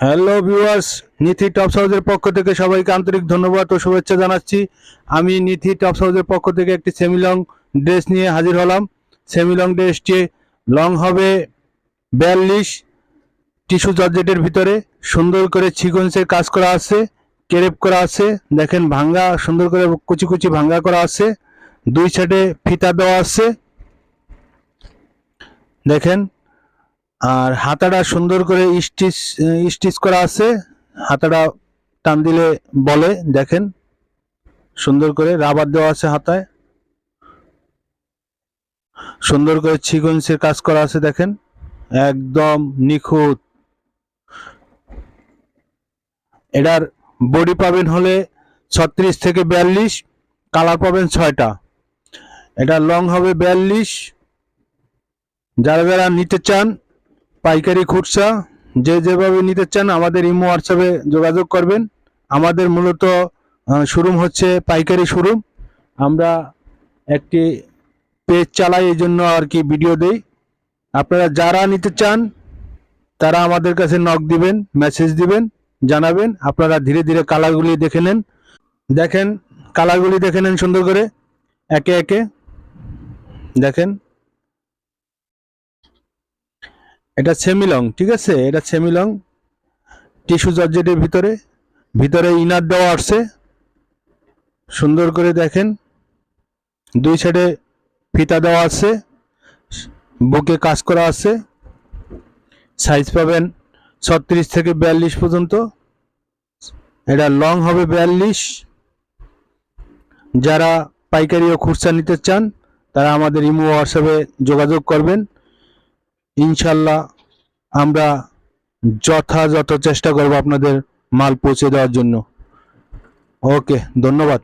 Hello viewers নিথি top হাউসের পক্ষ থেকে সবাইকে আন্তরিক ধন্যবাদ ও শুভেচ্ছা জানাচ্ছি। আমি নিথি টপ হাউসের পক্ষ থেকে একটি সেমিলং ড্রেস নিয়ে হাজির হলাম। সেমিলং ড্রেসটি লং হবে বিয়াল্লিশ টিস্যু জর্জেটের ভিতরে। সুন্দর করে সিকোয়েন্সের কাজ করা আছে, কেরেপ করা আছে। দেখেন ভাঙ্গা, সুন্দর করে কুচি কুচি ভাঙ্গা করা আছে। দুই সাইডে ফিতা দেওয়া আছে। দেখেন আর হাতাটা সুন্দর করে স্টিচ স্টিচ করা আছে। হাতাটা টান দিলে বলে, দেখেন। সুন্দর করে রাবার দেওয়া আছে হাতায়। সুন্দর করে সিকোয়েন্সের কাজ করা আছে, দেখেন। একদম নিখুঁত। এটার বডি পাবেন হলে ছত্রিশ থেকে বিয়াল্লিশ, কালার পাবেন ছয়টা। এটা লং হবে বিয়াল্লিশ। যারা যারা নিতে চান পাইকারি খুচরা, যে যেভাবে নিতে চান আমাদের ইমো হোয়াটসঅ্যাপে যোগাযোগ করবেন। আমাদের মূলত শোরুম হচ্ছে পাইকারি শোরুম। আমরা একটি পেজ চালাই, এই জন্য আর কি ভিডিও দেই। আপনারা যারা নিতে চান, তারা আমাদের কাছে নক দিবেন মেসেজ দিবেন, জানাবেন। আপনারা ধীরে ধীরে কালারগুলি দেখে নেন। দেখেন, কালারগুলি দেখে নেন সুন্দর করে। একে একে। দেখেন। এটা সেমিলং, ঠিক আছে? এটা সেমিলং। টিস্যু জর্জেটের ভিতরে ভিতরে ইনার দেওয়া আসছে। সুন্দর করে দেখেন। দুই সাইডে ফিতা দেওয়া আছে বুকে কাজ করা আছে সাইজ পাবেন ছত্রিশ থেকে বিয়াল্লিশ পর্যন্ত। এটা লং হবে বিয়াল্লিশ। যারা পাইকারি ও খুচরা নিতে চান, তারা আমাদের ইমো হোয়াটসঅ্যাপে যোগাযোগ করবেন। ইনশাল্লাহ আমরা যথাযথ চেষ্টা করব আপনাদের মাল পৌঁছে দেওয়ার জন্য। ওকে ধন্যবাদ।